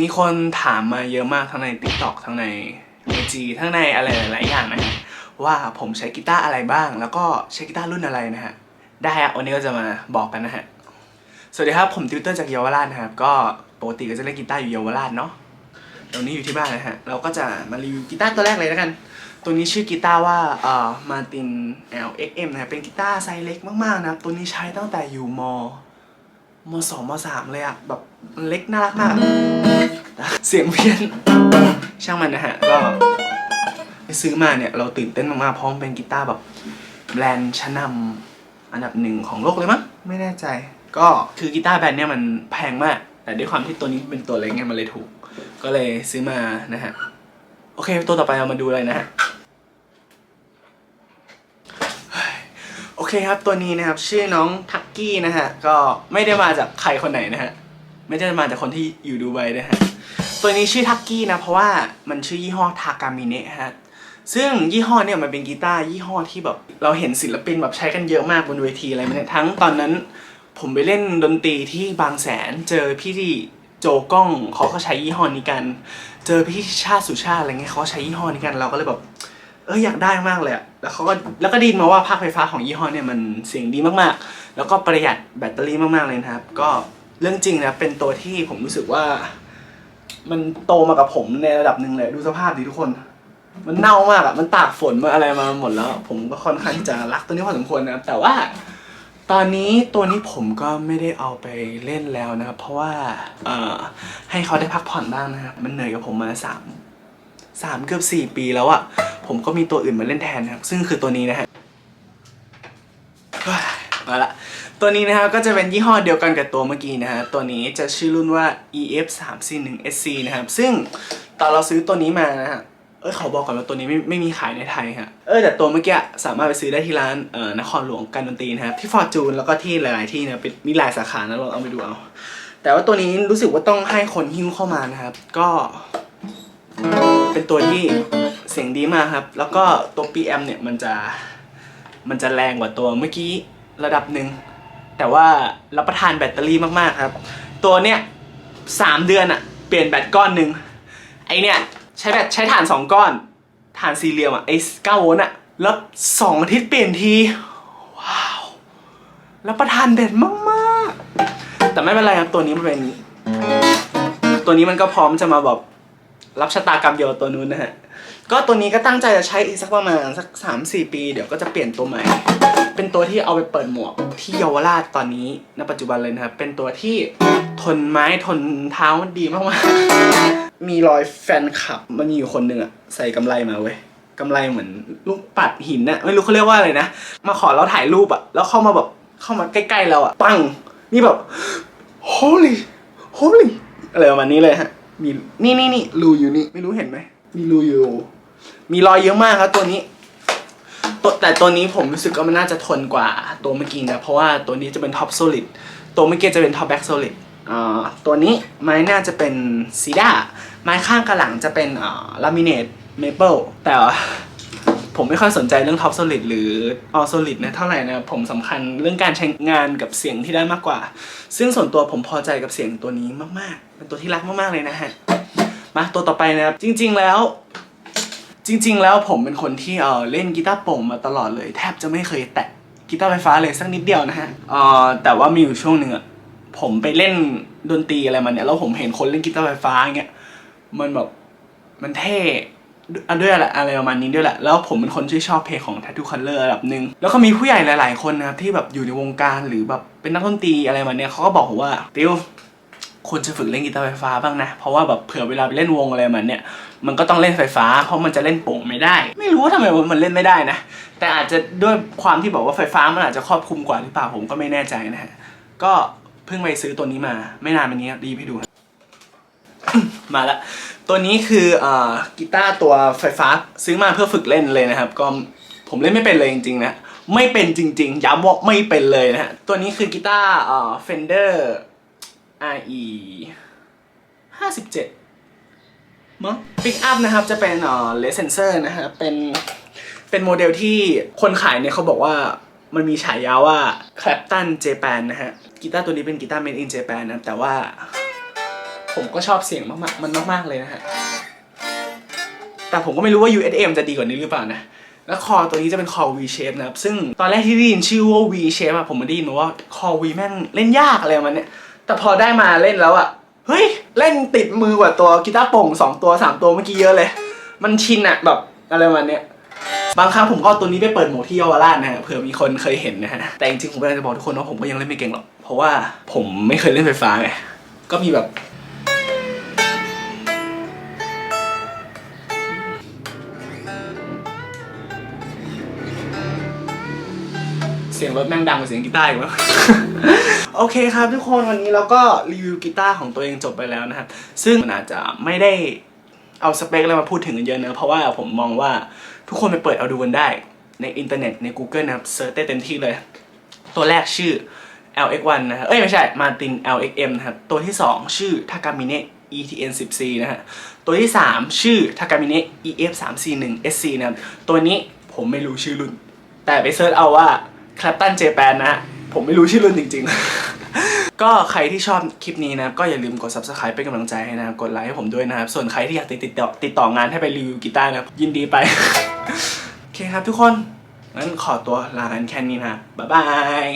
มีคนถามมาเยอะมากทั้งใน TikTok ทั้งใน IG ทั้งในอะไรหลาย ๆ อย่างนะฮะว่าผมใช้กีตาร์อะไรบ้าง แล้วก็ใช้กีตาร์รุ่นอะไรนะฮะ ได้ฮะวันนี้ก็จะมาบอกกันนะฮะ สวัสดีครับ ผมติวเตอร์จากเยาวราชนะครับ ก็ปกติก็จะเล่นกีตาร์อยู่เยาวราชเนาะตรงนี้อยู่ที่บ้านนะฮะ เราก็จะมารีวิวกีตาร์ตัวแรกเลยแล้วกัน ตัวนี้ชื่อกีตาร์ว่าเอ่อ Martin LXM นะครับเป็นกีตาร์ไซส์เล็กมาก ๆ นะครับ ตัวนี้ใช้ตั้งแต่อยู่ม มสองมสามเลยอะแบบมันเล็กน่ารักมาก เสียงเพี้ยน ช่างมันนะฮะ ก็ไปซื้อมาเนี่ย เราตื่นเต้นมากๆ เพราะมันเป็นกีตาร์แบบแบรนด์ชั้นนำอันดับหนึ่งของโลกเลยมั้งไม่แน่ใจ ก็คือกีตาร์แบรนด์เนี่ยมันแพงมาก แต่ด้วยความที่ตัวนี้เป็นตัวเล็กไงมันเลยถูก ก็เลยซื้อมานะฮะ โอเค ตัวต่อไปเรามาดูเลยนะฮะ โอเคครับตัวนี้นะครับชื่อน้องทักกี้นะฮะก็ไม่ได้มาจากใครคนไหนนะฮะไม่ได้มาจากคนที่อยู่ดูไบนะฮะตัวนี้ชื่อทักกี้นะเพราะว่ามันชื่อยี่ห้อทากามิเนะฮะซึ่งยี่ห้อเนี่ยมันเป็นกีตาร์ยี่ห้อที่แบบเราเห็นศิลปินแบบใช้กันเยอะมากบนเวทีอะไรเนี่ยทั้งตอนนั้น ผมไปเล่นดนตรีที่บางแสนเจอพี่ที่โจกล้องเขาก็ใช้ยี่ห้อนี้กัน เจอพี่ชาติสุชาติอะไรเงี้ยเขาก็ใช้ยี่ห้อนี้กันเราก็เลยแบบ เอออยากได้มากเลยอะแล้วเขาก็แล้วก็ไดยินมาว่าภาคไฟฟ้าของยี่ห้อเนี่ยมันเสียงดีมากๆ แล้วก็ประหยัดแบตเตอรี่มากๆเลยนะครับ ก็เรื่องจริงนะเป็นตัวที่ผมรู้สึกว่า มันโตมากับผมในระดับหนึ่งเลยดูสภาพดิทุกคน มันเน่ามากอะมันตากฝนมาอะไรมาหมดแล้ว ผมก็ค่อนข้างจะรักตัวนี้พอสมควรนะครับแต่ว่า ตอนนี้ตัวนี้ผมก็ไม่ได้เอาไปเล่นแล้วนะครับ เพราะว่าเอ่อให้เขาได้พักผ่อนบ้างนะครับมันเหนื่อยกับผมมาสามสามเกือบสี่ปีแล้วอะ ผมก็มีตัวอื่นมาเล่นแทนนะครับ ซึ่งคือตัวนี้นะฮะมาละตัวนี้นะครับก็จะเป็นยี่ห้อเดียวกันกับตัวเมื่อกี้นะฮะตัวนี้จะชื่อรุ่นว่า EF 3 4 1 SC นะครับ ซึ่งตอนเราซื้อตัวนี้มานะฮะเออเขาบอกก่อนว่าตัวนี้ไม่ไม่มีขายในไทยฮะเออแต่ตัวเมื่อกี้สามารถไปซื้อได้ที่ร้านเอ่อนครหลวงการดนตรีนะครับที่ฟอร์จูนแล้วก็ที่หลาย ๆ ที่นะเป็นมีหลายสาขานะเราเอาไปดูเอาแต่ว่าตัวนี้รู้สึกว่าต้องให้คนหิ้วเข้ามานะครับ ก็ เป็นตัวที่ เสียงดีมากครับ แล้วก็ตัว PM เนี่ยมันจะมันจะแรงกว่าตัวเมื่อกี้ระดับหนึ่ง แต่ว่ารับประทานแบตเตอรี่มากๆครับ ตัวเนี้ยสามเดือนอะเปลี่ยนแบตก้อนหนึ่งไอเนี่ยใช้แบตใช้ถ่านสองก้อนถ่านสี่เหลี่ยมอะไอเก้าโวลต์อะแล้วสองอาทิตย์เปลี่ยนที ว้าวรับประทานแบตมากๆ แต่ไม่เป็นไรครับตัวนี้มันเป็น ตัวนี้มันก็พร้อมจะมาแบบรับชะตากรรมเดียวกับตัวนู้นนะฮะ ก็ตัวนี้ก็ตั้งใจจะใช้อีกสักประมาณสักสามสี่ปี เดี๋ยวก็จะเปลี่ยนตัวใหม่ เป็นตัวที่เอาไปเปิดหมวกที่เยาวราชตอนนี้ณปัจจุบันเลยนะครับ เป็นตัวที่ทนไม้ทนเท้าดีมากๆ มีรอยแฟนคลับ มันมีอยู่คนหนึ่งอะใส่กำไรมาเว้ยกำไรเหมือนลูกปัดหินอะไม่รู้เขาเรียกว่าอะไรนะ มาขอเราถ่ายรูปอะแล้วเข้ามาแบบเข้ามาใกล้ๆเราอะปังนี่แบบ holy holy อะไรประมาณนี้เลยฮะมีนี่นี่นี่รูอยู่นี่ไม่รู้เห็นไหมมีรูอยู่ มีรอยเยอะมากครับตัวนี้ตัวแต่ตัวนี้ผมรู้สึกว่ามันน่าจะทนกว่าตัวเมื่อกี้นะเพราะว่าตัวนี้จะเป็นท็อปโซลิดตัวเมื่อกี้จะเป็นท็อปแบ็กโซลิดตัวนี้ไม้น่าจะเป็นซีด้าไม้ข้างกระหลังจะเป็นลามิเนตเมเปิลแต่ผมไม่ค่อยสนใจเรื่องท็อปโซลิดหรือออโซลิดนะเท่าไหร่นะผมสำคัญเรื่องการใช้งานกับเสียงที่ได้มากกว่า ซึ่งส่วนตัวผมพอใจกับเสียงตัวนี้มากๆ เป็นตัวที่รักมากๆเลยนะฮะมาตัวต่อไปนะครับจริง ๆ แล้ว จริง ๆ แล้วผมเป็นคนที่เออเล่นกีตาร์โปร่งมาตลอดเลย แทบจะไม่เคยแตะกีตาร์ไฟฟ้าเลยสักนิดเดียวนะฮะเออแต่ว่ามีอยู่ช่วงหนึ่งอะผมไปเล่นดนตรีอะไรมาเนี่ยแล้วผมเห็นคนเล่นกีตาร์ไฟฟ้าอย่างเงี้ยมันแบบมันเท่อะด้วยอะไรอะไรประมาณนี้ด้วยแหละ แล้วผมเป็นคนที่ชอบเพลงของ Tattoo Color ระดับหนึ่งแล้วก็มีผู้ใหญ่หลาย ๆ คนนะครับที่แบบอยู่ในวงการหรือแบบเป็นนักดนตรีอะไรมาเนี่ยเขาก็บอกผมว่าติว ควรจะฝึกเล่นกีตาร์ไฟฟ้าบ้างนะ เพราะว่าแบบเผื่อเวลาไปเล่นวงอะไรมันเนี่ย มันก็ต้องเล่นไฟฟ้า เพราะมันจะเล่นโป่งไม่ได้ ไม่รู้ว่าทำไมมันเล่นไม่ได้นะ แต่อาจจะด้วยความที่บอกว่าไฟฟ้ามันอาจจะครอบคลุมกว่าหรือเปล่าผมก็ไม่แน่ใจนะฮะ ก็เพิ่งไปซื้อตัวนี้มา ไม่นานมานี้รีบให้ดูมาละ ตัวนี้คืออกีตาร์ตัวไฟฟ้าซื้อมาเพื่อฝึกเล่นเลยนะครับ ก็ผมเล่นไม่เป็นเลยจริงๆนะ ไม่เป็นจริง ๆ ย้ำว่าไม่เป็นเลยนะฮะ ตัวนี้คือกีตาร์เอ่อ Fender RE 57มั้งปิกอัพนะครับจะเป็นเอ่อเลสเซนเซอร์นะฮะเป็นเป็นโมเดลที่คนขายเนี่ยเขาบอกว่ามันมีฉายาว่า Clapton Japan นะฮะกีตาร์ตัวนี้เป็นกีตาร์ made in Japan นะแต่ว่าผมก็ชอบเสียงมากๆมันมาก ๆ เลยนะฮะ แต่ผมก็ไม่รู้ว่า USM จะดีกว่านี้หรือเปล่านะ แล้วคอตัวนี้จะเป็นคอ V shape นะครับ ซึ่งตอนแรกที่ได้ยินชื่อว่า V shape อะผมไม่ได้ยินว่าคอ V แม่งเล่นยากอะไรมันเนี่ย แต่พอได้มาเล่นแล้วอะเฮ้ย เล่นติดมือกว่าตัวกีตาร์โปร่งสองตัวสามตัวเมื่อกี้เยอะเลย มันชินอะแบบอะไรวันเนี้ยบางครั้งผมก็ตัวนี้ไปเปิดโหมดที่เยาวราชนะฮะเผื่อมีคนเคยเห็นนะฮะ แต่จริงๆผมก็จะบอกทุกคนว่าผมก็ยังเล่นไม่เก่งหรอก เพราะว่าผมไม่เคยเล่นไฟฟ้าไง ก็มีแบบ สียงรถแม่งดังกว่าเสียงกีตาร์อีกแล้วโอเคครับทุกคนวันนี้เราก็รีวิวกีตาร์ของตัวเองจบไปแล้วนะครับ ซึ่งมันอาจจะไม่ได้เอาสเปคอะไรมาพูดถึงกันเยอะเนอะเพราะว่าผมมองว่าทุกคนไปเปิดเอาดูกันได้ในอินเทอร์เน็ตใน Google นะครับเซิร์ชได้เต็มที่เลย ตัวแรกชื่อ LX1 นะครับเอ้ยไม่ใช่ Martin LXM นะครับตัวที่ 2 ชื่อ Takamine ETN 10C นะฮะตัวที่ 3 ชื่อ Takamine EF 341 SC นะครับตัวนี้ผมไม่รู้ชื่อรุ่น แต่ไปเซิร์ชเอาว่า Clapton Japan นะฮะ ผมไม่รู้ชื่อรุ่นจริง ๆ ก็ใครที่ชอบคลิปนี้นะ ก็อย่าลืมกด subscribe เป็นกำลังใจให้นะกดไลค์ให้ผมด้วยนะครับ ส่วนใครที่อยากติดติดต่อติดต่องานให้ไปรีวิวกีตาร์นะยินดีไป โอเคครับทุกคน งั้นขอตัวลากันแค่นี้นะบ๊ายบาย